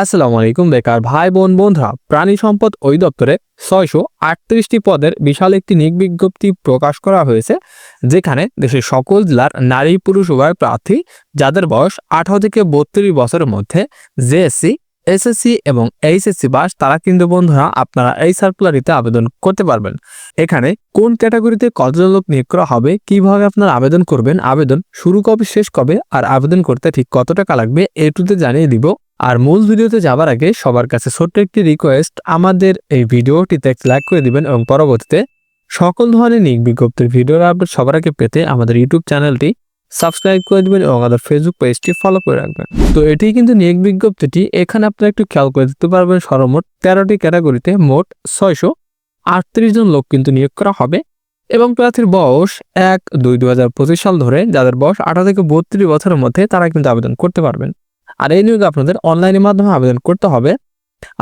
আসসালামু আলাইকুম, বেকার ভাই বোন বন্ধুরা। প্রাণী সম্পদ অধিদপ্তরে ছয়শো আটত্রিশটি পদের বিশাল একটি নিয়োগ বিজ্ঞপ্তি প্রকাশ করা হয়েছে, যেখানে দেশের সকল জেলার নারী পুরুষ উভয় প্রার্থী, যাদের বয়স আঠারো থেকে বত্রিশ বছরের মধ্যে জেএসসি এসএসসি এবং এইচএসসি বাস, তারা কিন্তু, বন্ধুরা, আপনারা এই সার্কুলারিতে আবেদন করতে পারবেন। এখানে কোন ক্যাটাগরিতে কতজন লোক নিয়োগ করা হবে, কীভাবে আপনারা আবেদন করবেন, আবেদন শুরু কবে, শেষ কবে, আর আবেদন করতে ঠিক কত টাকা লাগবে এটুতে জানিয়ে দিব। আর মূল ভিডিওতে যাবার আগে সবার কাছে ছোট্ট একটি রিকোয়েস্ট আমাদের এই ভিডিওটিতে লাইক করে দিবেন এবং পরবর্তীতে সকল ধরনের নিক বিজ্ঞপ্তির ভিডিওর আপডেট সবার আগে পেতে আমাদের ইউটিউব চ্যানেলটি সাবস্ক্রাইব করে দিবেন এবং আমাদের ফেসবুক পেজটি ফলো করে রাখবেন। তো এটি কিন্তু নিয়োগ বিজ্ঞপ্তিটি। এখানে আপনারা একটু খেয়াল করে দিতে পারবেন সর্বমোট তেরোটি ক্যাটাগরিতে মোট ছয়শো আটত্রিশ জন লোক কিন্তু নিয়োগ করা হবে এবং প্রার্থীর বয়স এক দুই দু সাল ধরে যাদের বয়স আঠারো থেকে বত্রিশ বছরের মধ্যে তারা কিন্তু আবেদন করতে পারবেন। আর এই নিয়োগ আপনাদের অনলাইনের মাধ্যমে আবেদন করতে হবে।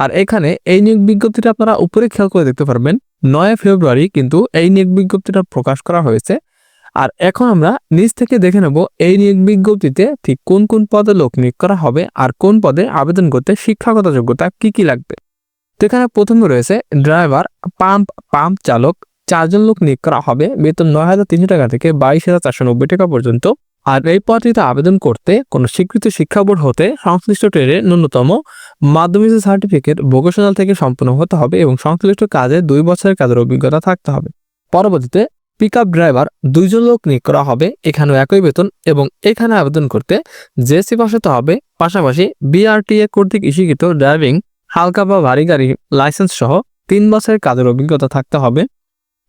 আর এখানে এই নিয়োগ বিজ্ঞপ্তিটা আপনারা উপরে খেয়াল করে দেখতে পারবেন, নয় ফেব্রুয়ারি কিন্তু এই নিয়োগ বিজ্ঞপ্তিটা প্রকাশ করা হয়েছে। আর এখন আমরা নিচ থেকে দেখে নেব এই নিয়োগ বিজ্ঞপ্তিতে ঠিক কোন কোন পদে লোক নিয়োগ করা হবে আর কোন পদে আবেদন করতে শিক্ষাগত যোগ্যতা কি কি লাগবে। তো এখানে প্রথমে রয়েছে ড্রাইভার, পাম্প পাম্প চালক, চারজন লোক নিয়োগ করা হবে। বেতন নয় হাজার তিনশো টাকা থেকে বাইশ হাজার চারশো নব্বই টাকা পর্যন্ত। আর এই পদটিতে আবেদন করতে কোনো স্বীকৃত শিক্ষা বোর্ড হতে সংশ্লিষ্ট ট্রেডের ন্যূনতম মাধ্যমিক সার্টিফিকেট ভোকেশনাল থেকে সম্পন্ন হতে হবে এবং সংশ্লিষ্ট কাজে দুই বছরের কাজের অভিজ্ঞতা থাকতে হবে। পরবর্তীতে পিক আপ ড্রাইভার দুইজন লোক নিয়োগ করা হবে, এখানেও একই বেতন এবং এখানে আবেদন করতে জেসি পাস হতে হবে। পাশাপাশি বিআরটিএ কর্তৃক ইস্যুকৃত ড্রাইভিং হালকা বা ভারী গাড়ি লাইসেন্স সহ তিন বছরের কাজের অভিজ্ঞতা থাকতে হবে।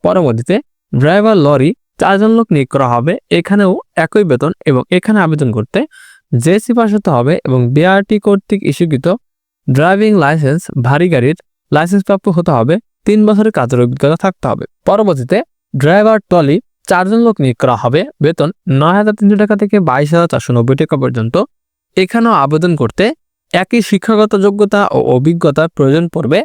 পরবর্তীতে ড্রাইভার লরি চারজন লোক নিয়োগ করা হবে, এখানেও একই বেতন এবং এখানে আবেদন করতে জেসি পাস হতে হবে এবং বিআরটি কর্তৃক ইস্যুকৃত ড্রাইভিং লাইসেন্স, ভারী গাড়ির লাইসেন্স প্রাপ্ত হতে হবে, তিন বছরের কাজের অভিজ্ঞতা থাকতে হবে। পরবর্তীতে ড্রাইভার ট্রলি চারজন লোক নিয়োগ করা হবে, বেতন নয় হাজার তিনশো টাকা থেকে বাইশ হাজার চারশো নব্বই টাকা পর্যন্ত। এখানেও আবেদন করতে একই শিক্ষাগত যোগ্যতা ও অভিজ্ঞতার প্রয়োজন পড়বে।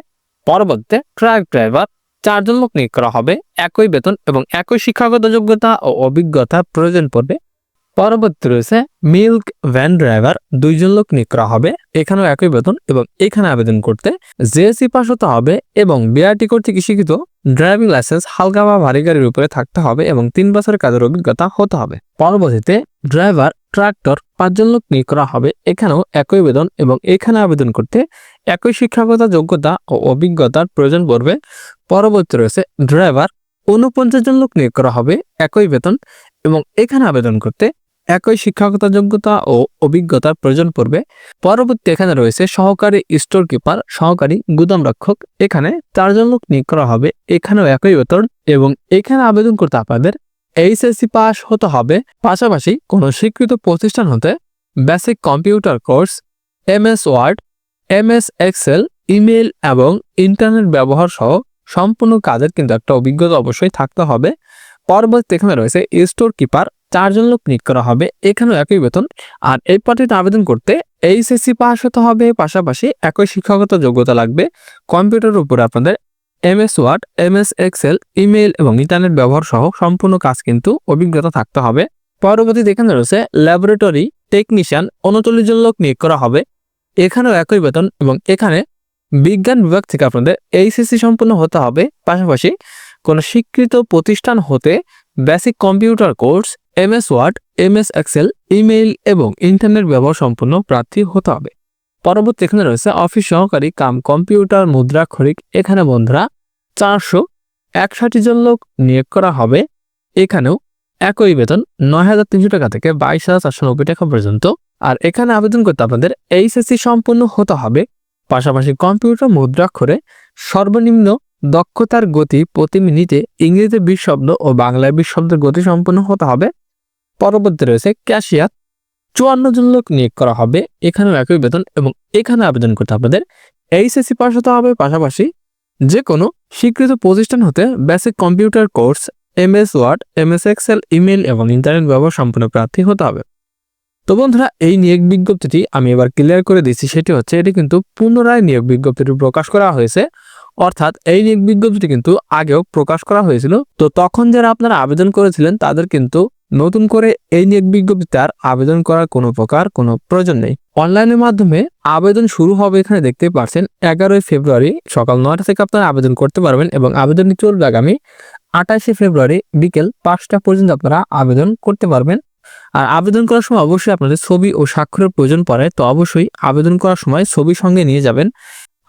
পরবর্তীতে ট্রাক ড্রাইভার চারজন লোক নিয়োগ করা হবে। একই বেতন এবং একই শিক্ষাগত যোগ্যতা ও অভিজ্ঞতা প্রয়োজন পড়বে। পরবর্তী রয়েছে মিল্ক ভ্যান ড্রাইভার। দুইজন লোক নিয়োগ করা হবে, এখানেও একই বেতন এবং এখানে আবেদন করতে। জেএসি পাস হতে হবে এবং বিআরটি কর্তৃক শিক্ষিত ড্রাইভিং লাইসেন্স হালকা বা ভারী গাড়ির উপরে থাকতে হবে এবং তিন বছরের কাজের অভিজ্ঞতা হতে হবে। পরবর্তীতে ড্রাইভার, ট্রাক্টর পাঁচজন লোক নিয়োগ করা হবে, এখানেও একই বেতন এবং এখানে আবেদন করতে একই শিক্ষাগত যোগ্যতা ও অভিজ্ঞতার প্রয়োজন পড়বে। পরবর্তী রয়েছে ড্রাইভার উনপঞ্চাশ জন লোক নিয়োগ করা হবে, একই বেতন এবং এখানে আবেদন করতে একই শিক্ষাগত যোগ্যতা ও অভিজ্ঞতার প্রয়োজন পড়বে। পরবর্তী এখানে রয়েছে সহকারী স্টোর কিপার সহকারী গুদাম রক্ষক এখানে চারজন লোক নিয়োগ করা হবে। এখানেও একই বেতন এবং এখানে আবেদন করতে আপনাদের এইচএসসি পাস হতে হবে। পাশাপাশি কোনো স্বীকৃত প্রতিষ্ঠান হতে basic computer course M S word M S excel email এবং ইন্টারনেট ব্যবহার সহ সম্পূর্ণ কাজের কিন্তু একটা অভিজ্ঞতা অবশ্যই থাকতে হবে। পরবর্তী এখানে রয়েছে স্টোর কিপার চারজন লোক নিয়োগ করা হবে, এখানেও একই বেতন। আর এই পদটিতে আবেদন করতে এইচএসসি পাস হতে হবে, পাশাপাশি একই শিক্ষাগত যোগ্যতা লাগবে। কম্পিউটারের উপরে আপনাদের M S word M S excel email এবং ইন্টারনেট ব্যবহার সহ সম্পূর্ণ কাজ কিন্তু অভিজ্ঞতা থাকতে হবে। পরবর্তীতে এখানে রয়েছে ল্যাবরেটরি টেকনিশিয়ান, উনচল্লিশ জন লোক নিয়োগ করা হবে। এখানেও একই বেতন এবং এখানে বিজ্ঞান বিভাগ থেকে আপনাদের এইচএসসি সম্পূর্ণ হতে হবে। পাশাপাশি কোনো স্বীকৃত প্রতিষ্ঠান হতে basic computer course M S word M S excel, email এবং ইন্টারনেট ব্যবহার সম্পূর্ণ প্রার্থী হতে হবে। পরবর্তী এখানে রয়েছে অফিস সহকারী কাম কম্পিউটার মুদ্রাক্ষরিক এখানে বন্ধুরা চারশো একষট্টি জন লোক নিয়োগ করা হবে। এখানেও একই বেতন নয় হাজার তিনশো টাকা থেকে বাইশ হাজার চারশো নব্বই টাকা পর্যন্ত। আর এখানে আবেদন করতে আপনাদের এইচএসসি সম্পূর্ণ হতে হবে। পাশাপাশি কম্পিউটার মুদ্রাক্ষরে সর্বনিম্ন দক্ষতার গতি প্রতি মিনিটে ইংরেজিতে বিশ শব্দ ও বাংলায় বিশ শব্দের গতি সম্পন্ন হতে হবে। পরবর্তী রয়েছে ক্যাশিয়ার। চুয়ান্ন জন লোক নিয়োগ করা হবে এখানেও একই বেতন এবং এখানে আবেদন করতে আপনাদের এইচএসসি পাস হতে হবে। পাশাপাশি যে কোনো স্বীকৃত প্রতিষ্ঠান হতে basic computer course M S word M S excel email এবং ইন্টারনেট ব্যবহার সম্পূর্ণ প্রার্থী হতে হবে। তো বন্ধুরা, এই নিয়োগ বিজ্ঞপ্তিটি আমি এবার ক্লিয়ার করে দিচ্ছি। সেটি হচ্ছে, এটি কিন্তু পুনরায় নিয়োগ বিজ্ঞপ্তিটি প্রকাশ করা হয়েছে। অর্থাৎ এই নিয়োগ বিজ্ঞপ্তিটি কিন্তু আগেও প্রকাশ করা হয়েছিল। তো তখন যারা আপনারা আবেদন করেছিলেন, তাদের কিন্তু নতুন করে এই নিয়োগ বিজ্ঞপ্তিতে আর আবেদন করার কোনো প্রকার কোনো প্রয়োজন নেই। অনলাইনের মাধ্যমে আবেদন শুরু হবে এখানে দেখতে পাচ্ছেন, এগারোই ফেব্রুয়ারি সকাল নয়টা থেকে আপনারা আবেদন করতে পারবেন এবং আবেদনটি চলবে আগামী আঠাশে ফেব্রুয়ারি বিকেল পাঁচটা পর্যন্ত আপনারা আবেদন করতে পারবেন। আর আবেদন করার সময় অবশ্যই আপনাদের ছবি ও স্বাক্ষরের প্রয়োজন পড়ে, তো অবশ্যই আবেদন করার সময় ছবি সঙ্গে নিয়ে যাবেন।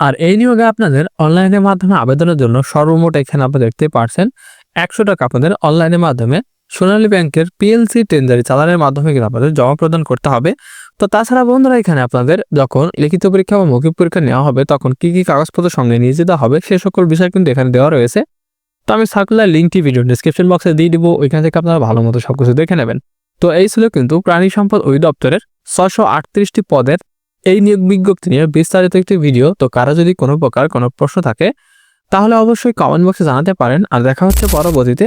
আর এই নিয়োগে আপনাদের অনলাইনের মাধ্যমে আবেদনের জন্য সর্বমোট এখানে আপনারা দেখতে পারছেন একশো টাকা আপনাদের অনলাইনের মাধ্যমে সোনালী ব্যাংকের পিএলসি টেন্ডারি চালানের মাধ্যমে কিন্তু আপনাদের জমা প্রদান করতে হবে। তো তাছাড়া বন্ধুরা, এখানে আপনাদের যখন লিখিত পরীক্ষা বা মৌখিক পরীক্ষা নেওয়া হবে, তখন কি কি কাগজপত্র সঙ্গে নিয়ে যেতে হবে, সে সকল বিষয় কিন্তু এখানে দেওয়া রয়েছে। তো আমি সার্কুলার লিঙ্কটি ভিডিও ডিসক্রিপশন বক্সে দিয়ে দিব, ওইখান থেকে আপনারা ভালো মতো সব কিছু দেখে নেবেন। তো এই ছিল কিন্তু প্রাণী সম্পদ অধিদপ্তরের ছশো আটত্রিশটি পদের এই নিয়োগ বিজ্ঞপ্তি নিয়ে বিস্তারিত একটি ভিডিও তো কারও যদি কোনো প্রকার কোনো প্রশ্ন থাকে, তাহলে অবশ্যই কমেন্ট বক্সে জানাতে পারেন। আর দেখা হচ্ছে পরবর্তীতে।